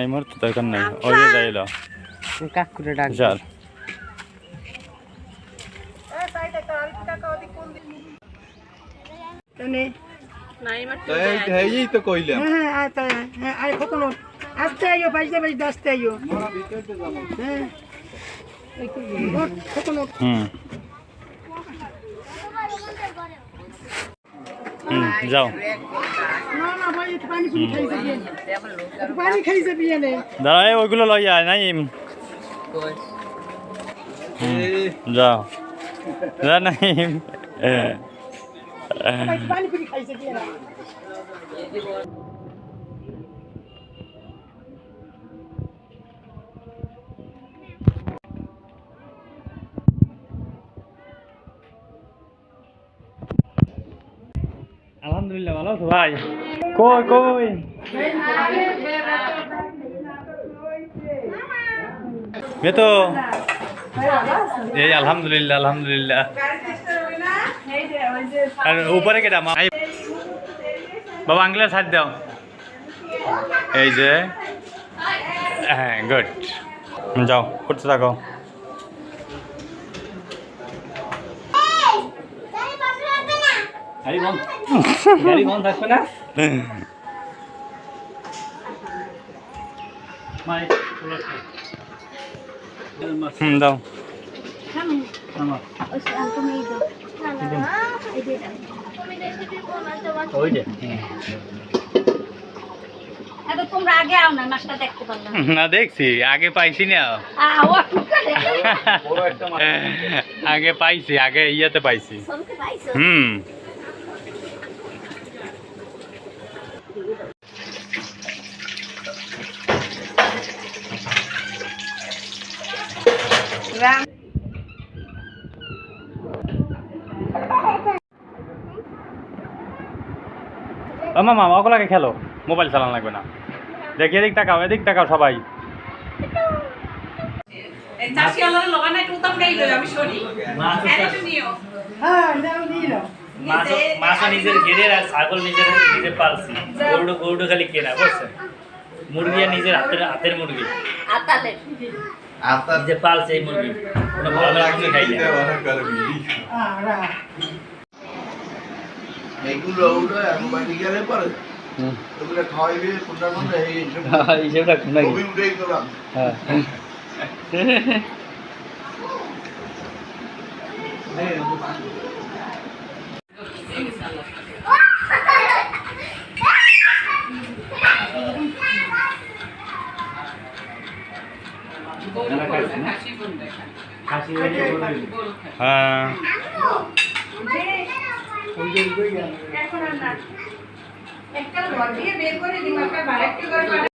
এই মুহূর্তে তো এখন নেই ওই যে যাইলো কাকুরে ডাক চল এই তো কইলাম হ্যাঁ হ্যাঁ আয় তাই হ্যাঁ আয় কখনো আসতে আইও বাইশে বাইশে আসতে আইও হ্যাঁ ওঠ, কখনো হুম হুম যাও না না ভাই একটু পানি পুনি খাই যাবি একটু পানি খাই যাবি এনে দাঁড়া এই ওইগুলো লই যায় নাই যাও যা। নাই পানি আলহামদুলিল্লাহ ভালো আছো ভাই? কই কই? বে তো এই আলহামদুলিল্লাহ আলহামদুলিল্লাহ। আর উপরে কেটা মা? বাবা আঙ্গুলের সাথ দাও। এই যে হ্যাঁ গুড। যাও করতে থাকো। গাড়ি বন্ধ। গাড়ি বন্ধ থাকবে না? হুম দাও। ওই যে। এখন তোমরা আগে না মাছটা দেখতে পারলাম। না দেখছি। আগে পাইছি না। আগে পাইছি আগে ইয়েতে পাইছি? হুম। ও মামা ওগুলাকে খেলো। মোবাইল চালানো লাগবে না। দেখি এদিক তাকাও এদিক তাকাও সবাই। হ্যাঁ মাছ নিজের ঘেরের আর ছাগল নিজের নিজে পালছি। খালি কেনা বুঝছেন? মুরগি আর নিজের হাতের হাতের মুরগি। আতালে আপনার নিজে পালছে এই মুরগি কোনো ভালো লাগছে খাই না এগুলো ওগুলো এখন বাড়ি গেলে পরে ওগুলো খাওয়াইবে কোনটা কোনটা এই হিসেবটা ছবি উঠেই গেলাম হ্যাঁ। এখন না একটা দিয়ে বের করে দিন একটা বাড়ি করে